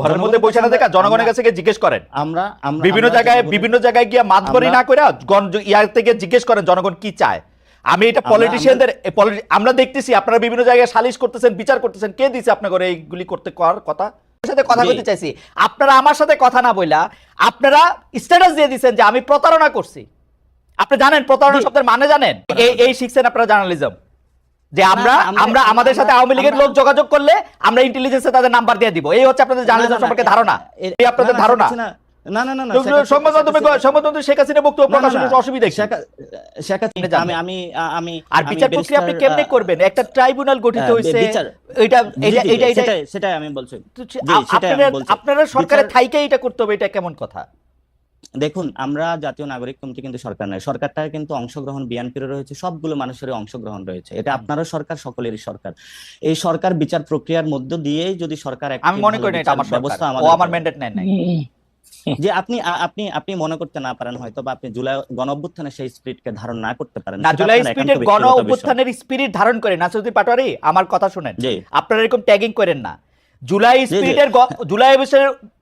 ঘরের মধ্যে বসে না দেখা জনগণের কাছে গিয়ে জিজ্ঞেস করেন। আমরা বিভিন্ন জায়গায় বিভিন্ন জায়গায় গিয়ে মাতবরি না করে ইয়ার থেকে জিজ্ঞেস করেন জনগণ কি চায়? আমি এটা পলিটিশিয়ানদের আমরা দেখতেছি আপনারা বিভিন্ন জায়গায় সালিশ করতেছেন বিচার করতেছেন কে দিছে আপনার এইগুলি করতে করার কথা? সাথে কথা বলতে চাইছি। আপনারা আমার সাথে কথা না বইলা আপনারা স্ট্যাটাস দিয়ে দিচ্ছেন যে আমি প্রতারণা করছি। আপনি জানেন প্রতারণা। শব্দের মানে জানেন? এই শিখছেন আপনারা জার্নালিজম যে আমরা আমরা- আমাদের সাথে আওয়ামী লীগের লোক যোগাযোগ করলে আমরা ইন্টেলিজেন্সে তাদের নাম্বার দিয়ে দিব। এই হচ্ছে আপনাদের জার্নালিজম সম্পর্কে ধারণা। এই আপনাদের ধারণা। না না না না সংবাদ মাধ্যমে সংবাদ মাধ্যমে শেখ হাসিনা বক্তব্য না, না, প্রকাশ হলে না, অসুবিধা শেখ- শেখ হাসিনা- আমি আমি আমি আর বিচার প্রক্রিয়া আপনি কেমনে করবেন? একটা ট্রাইব্যুনাল গঠিত আহ, এটা এটা এটা এটা সেটাই আমি বলছি। আপনারা সরকারের থাইকে এটা করতে হবে এটা কেমন কথা? দেখুন আমরা জাতীয় নাগরিক কমিটি কিন্তু সরকার নয়। সরকারটা কিন্তু অংশগ্রহণ বিএনপির রয়েছে সবগুলো মানুষের অংশগ্রহণ রয়েছে। এটা আপনারও সরকার সকলেরই সরকার। এই সরকার বিচার প্রক্রিয়ার মধ্য দিয়েই যদি সরকার আমি মনে করি এটা আমার ব্যবস্থা ও আমার ম্যান্ডেট নেয় নাই। যে আপনি আপনি আপনি মনে করতে না পারেন হয়তো বা আপনি জুলাই গণ অভ্যুত্থানে সেই স্পিরিটকে ধারণ না করতে পারেন। না জুলাই আপনার স্পিরিটের একান্ত গণ অভ্যুত্থানের স্পিরিট ধারণ করে নাসরুদ্দিন পাটোয়ারি আমার কথা শুনেন। আপনারা এরকম ট্যাগিং করেন না। জুলাই। স্পিরিটের জুলাই অবস্থার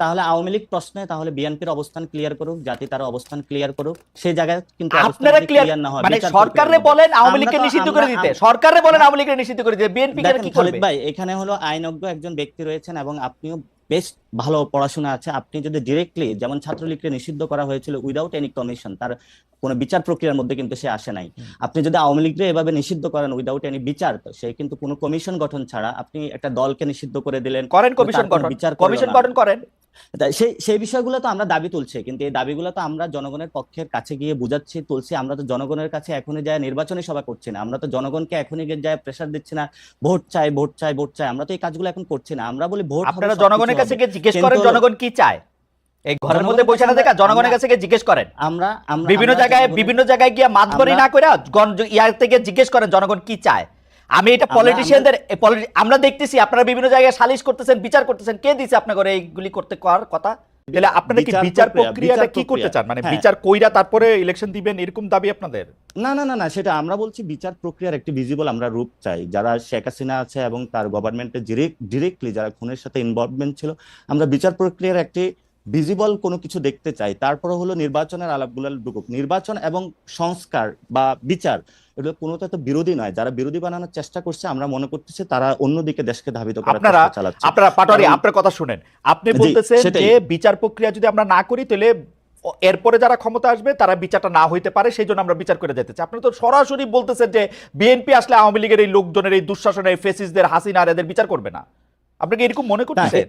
তাহলে আওয়ামী লীগ প্রশ্নে তাহলে বিএনপির অবস্থান ক্লিয়ার করুক জাতি তার অবস্থান ক্লিয়ার করুক। সেই জায়গায় কিন্তু আপনারা ক্লিয়ার না হয়, মানে সরকারে বলেন আওয়ামী লীগকে নিষিদ্ধ করে দিতে। সরকারে বলেন আওয়ামী লীগকে নিষিদ্ধ করে দিতে। বিএনপি দেখেন কি করবে? ভাই এখানে হলো আইনজ্ঞ একজন ব্যক্তি রয়েছেন এবং আপনিও বেশ ভালো পড়াশোনা আছে। আপনি যদি ডিরেক্টলি যেমন ছাত্রলীগকে নিষিদ্ধ করা হয়েছিল উইদাউট এনি কমিশন তার কোনো বিচার প্রক্রিয়ার মধ্যে কিন্তু সে আসে নাই। আপনি যদি আওয়ামী লীগকে এভাবে নিষিদ্ধ করেন উইদাউট এনি বিচার তো সে কিন্তু কোনো কমিশন গঠন ছাড়া আপনি একটা দলকে নিষিদ্ধ করে দিলেন। করেন কমিশন গঠন। বিচার কমিশন গঠন করেন। সেই সেই বিষয়গুলো তো আমরা দাবি তুলছি কিন্তু এই দাবিগুলো তো আমরা জনগণের পক্ষের কাছে গিয়ে বুঝাচ্ছি তুলছি। আমরা তো জনগণের কাছে এখনই যায় নির্বাচনী সভা করছি না। আমরা তো জনগণকে এখনই গিয়ে যায় প্রেসার দিচ্ছি না ভোট চাই ভোট চাই ভোট চাই। আমরা তো এই কাজগুলো এখন করছি না। আমরা বলি ভোট আপনারা জনগণের কাছে গিয়ে জিজ্ঞেস করেন জনগণ কি চায়। এই ঘরের মধ্যে বসে না দেখা জনগণের কাছে গিয়ে জিজ্ঞেস করেন। আমরা বিভিন্ন জায়গায় বিভিন্ন জায়গায় গিয়ে মাতবরি না করে ইয়ার থেকে জিজ্ঞেস করেন জনগণ কি চায়। আমি এটা পলিটিশিয়ানদের আমরা দেখতেছি আপনারা বিভিন্ন জায়গায় সালিশ করতেছেন বিচার করতেছেন কে দিছে আপনার করে এইগুলি করতে করার কথা? তাহলে আপনারা কি বিচার বিচার প্রক্রিয়াটা কি করতে চান? মানে হ্যাঁ। বিচার কইরা তারপরে ইলেকশন দিবেন এরকম দাবি আপনাদের? না না না না সেটা আমরা বলছি বিচার প্রক্রিয়ার একটি ভিজিবল আমরা রূপ চাই। যারা শেখ হাসিনা আছে এবং তার গভর্নমেন্টের ডিরেক্টলি যারা খুনের সাথে ইনভলভমেন্ট ছিল আমরা বিচার প্রক্রিয়ার একটি ভিজিবল কোনো কিছু দেখতে চাই তারপরে হলো নির্বাচনের আলাপগুলো ঢুকুক নির্বাচন এবং সংস্কার বা বিচার এগুলো কোনোটা তো বিরোধী নয়। যারা বিরোধী বানানোর চেষ্টা করছে আমরা মনে করতেছি তারা অন্যদিকে দেশকে ধাবিত করার আপনারা আপনারা পাটোয়ারি আপনার কথা শুনেন। আপনি বলতেছেন যে বিচার প্রক্রিয়া যদি আমরা না করি তাহলে এরপরে যারা ক্ষমতা আসবে তারা বিচারটা না হইতে পারে সেই জন্য আমরা বিচার করে যেতে চাই। আপনি তো সরাসরি বলতেছেন যে বিএনপি আসলে আওয়ামী লীগের এই লোকজনের এই দুঃশাসনের এই ফেসিসদের হাসিনা আর এদের বিচার করবে না। আপনি কি এরকম মনে করতেছেন?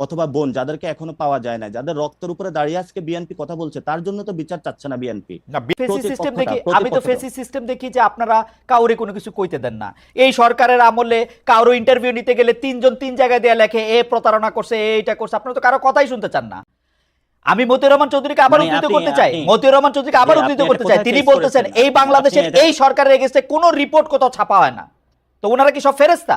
অথবা বোন যাদেরকে এখনও পাওয়া যায় না যাদের রক্তের উপরে দাঁড়িয়ে আজকে বিএনপি কথা বলছে তার জন্য তো বিচার চাচ্ছে না বিএনপি সিস্টেম দেখি আমি তো ফেসি সিস্টেম দেখি যে আপনারা কাউরে কোনো কিছু কইতে দেন না। এই সরকারের আমলে কারও ইন্টারভিউ নিতে গেলে তিনজন তিন জায়গায় দেয়া লেখে এ প্রতারণা করছে এ এটা করছে। আপনারা তো কারও কথাই শুনতে চান না। আমি মতিউর রহমান চৌধুরীকে আবার মানে উদ্ধৃত করতে চাই। মতিউর রহমান চৌধুরীকে আবার যে উদ্ধৃত করতে চাই। তিনি বলতেছেন এই বাংলাদেশের এই সরকারের এগেস্টে কোনো রিপোর্ট কোথাও ছাপা হয় না। তো ওনারা কি সব ফেরেস্তা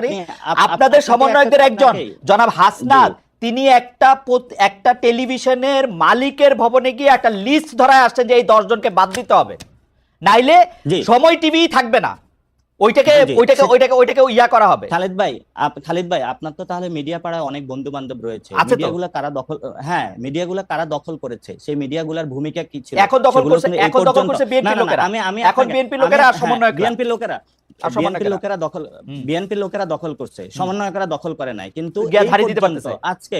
আপনি- আপ- আপ- আপনাদের সমন্বয়কদের একজন জনাব হাসনাত। তিনি একটা একটা টেলিভিশনের মালিকের ভবনে গিয়ে একটা লিস্ট ধরায় আসছেন যে এই দশ জনকে বাদ দিতে হবে। নাইলে সময় টিভি থাকবে না। ওইটাকে ওইটাকে ওইটাকে ওইটাকে ইয়া করা হবে। খালিদ ভাই খালিদ ভাই আপনার তো তাহলে মিডিয়া পাড়ায় অনেক বন্ধু বান্ধব রয়েছে। মিডিয়াগুলো কারা দখল হ্যাঁ মিডিয়াগুলো কারা দখল করেছে? সেই মিডিয়াগুলোর ভূমিকা কি ছিল? এখন দখল করছে এখন দখল করছে বিএনপি লোকেরা। আমি আমি এখন বিএনপি লোকেরা হ্যাঁ, বিএনপি লোকেরা বিএনপি সমন্বয়করা। লোকেরা দখল বিএনপির বিএনপি লোকেরা দখল করছে সমন্বয়করা দখল করে নাই। কিন্তু। আজকে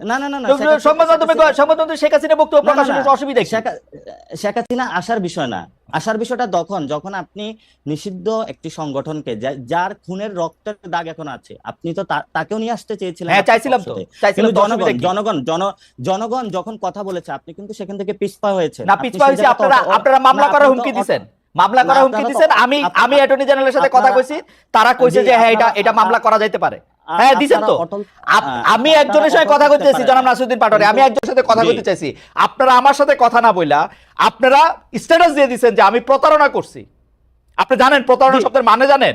না না না না সংবাদ মাধ্যমে সংবাদ মাধ্যমে শেখ হাসিনা বক্তব্য না, না, প্রকাশের অসুবিধা শেখ শেখ হাসিনা আসার বিষয় না। আসার বিষয়টা তখন যখন আপনি নিষিদ্ধ একটি সংগঠনকে যার খুনের রক্তের দাগ এখন আছে আপনি তো তাকেও নিয়ে আসতে চেয়েছিলেন হ্যাঁ চাইছিলাম তো। চাইছিলাম জনগণ জনগণ জন জনগণ যখন কথা বলেছে আপনি কিন্তু সেখান থেকে পিছপা হয়েছে না পিছপা হয়েছে আপনারা আপনারা মামলা করার হুমকি দিছেন। মামলা করা হুমকি দিছেন আমি আমি অ্যাটর্নি জেনারেলের সাথে কথা কইছি তারা কইছে যে হ্যাঁ এটা এটা মামলা করা যাইতে পারে। হ্যাঁ দিছেন তো। হ্যাঁ, আমি একজনের সাথে কথা কইতে চাইছি জনাব নাসিরুদ্দিন পাটোয়ারি। আমি একজনের সাথে কথা। কইতে চাইছি। আপনারা আমার সাথে কথা না বইলা আপনারা স্ট্যাটাস দিয়ে দিছেন যে আমি প্রতারণা করছি। আপনি জানেন প্রতারণা। শব্দের মানে জানেন?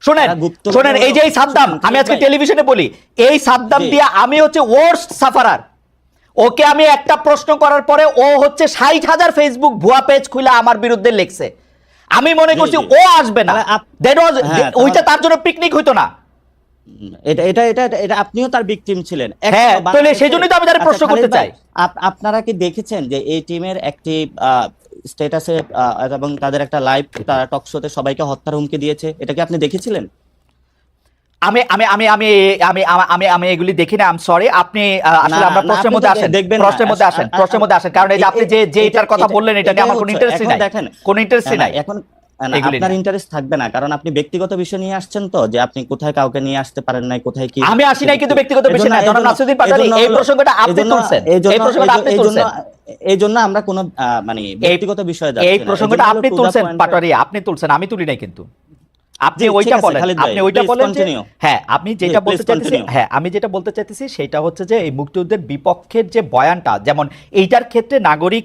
শোনেন শোনেন এই যে এই সাদ্দাম আমি আজকে টেলিভিশনে বলি এই সাদ্দাম। দিয়ে আমি হচ্ছে ওয়ার্স্ট সাফারার ওকে আমি একটা প্রশ্ন করার পরে ও হচ্ছে ষাট হাজার ফেসবুক ভুয়া পেজ খুলে আমার বিরুদ্ধে লিখছে। আমি মনে করছি ও আসবে না। was- হ্যাঁ, ওইটা তার জন্য পিকনিক হইতো না। এটা এটা এটা এটা- আপনিও তার ভিকটিম ছিলেন। হ্যাঁ, তাহলে বাংলাদেশে- সেই জন্যই তো আমি তার আচ্ছা, প্রশ্ন করতে চাই। আপনারা কি দেখেছেন যে এই টিমের একটি স্ট্যাটাসে এবং তাদের একটা লাইভ টক শোতে সবাইকে হত্যার হুমকি দিয়েছে। এটা কি আপনি দেখেছিলেন? আমি আমি আমি আমি আমি আমি- আমি এগুলি দেখি না আম সরি আপনি আসলে আমরা প্রশ্নের মধ্যে আসেন দেখবেন। প্রশ্নের মধ্যে আসেন প্রশ্নের মধ্যে আসেন। কারণ এই যে আপনি যে যে এটার কথা বললেন এটা নিয়ে আমার কোনো ইন্টারেস্টই নাই। দেখেন, কোনো ইন্টারেস্টই নাই। এখন আপনার ইন্টারেস্ট থাকবে না কারণ আপনি ব্যক্তিগত বিষয় নিয়ে আসছেন তো যে আপনি কোথায় কাউকে নিয়ে আসতে পারেন নাই কোথায় কি আমি আসি নাই কিন্তু ব্যক্তিগত বিষয় না জনাব এজন্য- নাসিরুদ্দিন পাটোয়ারি এই প্রসঙ্গটা আপনি তুলছেন। এই প্রসঙ্গটা আপনি তুলছেন। এই জন্য আমরা কোনো মানে ব্যক্তিগত বিষয়ে যাচ্ছি এই প্রসঙ্গটা আপনি তুলছেন পাটোয়ারি আপনি তুলছেন আমি তুলি নাই কিন্তু। আপনি ওইটা বলেন আপনি ওইটা বলেন হ্যাঁ আপনি যেটা বলতে চাইতেছি হ্যাঁ আমি যেটা বলতে চাইতেছি সেটা হচ্ছে যে এই মুক্তিযুদ্ধের বিপক্ষের যে বয়ানটা যেমন এইটার ক্ষেত্রে নাগরিক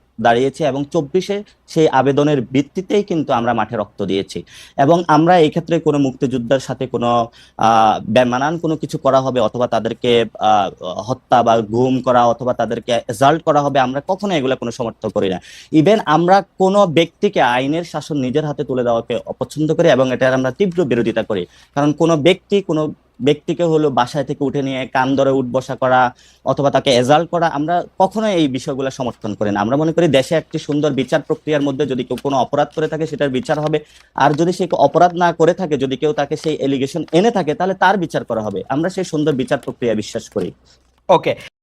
দাঁড়িয়েছি এবং চব্বিশে সেই আবেদনের ভিত্তিতেই কিন্তু আমরা মাঠে রক্ত দিয়েছি। এবং আমরা এই ক্ষেত্রে কোনো মুক্তিযোদ্ধার সাথে কোনো বেমানান কোনো কিছু করা হবে অথবা তাদেরকে হত্যা বা গুম করা অথবা তাদেরকে অ্যাসাল্ট করা হবে আমরা কখনো এগুলো কোনো সমর্থন করি না। ইভেন আমরা কোনো ব্যক্তিকে আইনের শাসন নিজের হাতে তুলে দেওয়াকে অপছন্দ করি এবং এটার আমরা তীব্র বিরোধিতা করি। কারণ কোনো ব্যক্তি কোনো ব্যক্তিকে হলো বাসায় থেকে উঠে নিয়ে কান ধরে উঠবসা করা অথবা তাকে এজাল করা, আমরা কখনো এই বিষয়গুলো সমর্থন করি না। আমরা মনে করি দেশে একটি সুন্দর বিচার প্রক্রিয়ার মধ্যে যদি কেউ কোনো অপরাধ করে থাকে সেটার বিচার হবে। আর যদি সে অপরাধ না করে থাকে, যদি কেউ তাকে সেই এলিগেশন এনে থাকে, তাহলে তার বিচার করা হবে। আমরা সেই সুন্দর বিচার প্রক্রিয়া বিশ্বাস করি। ওকে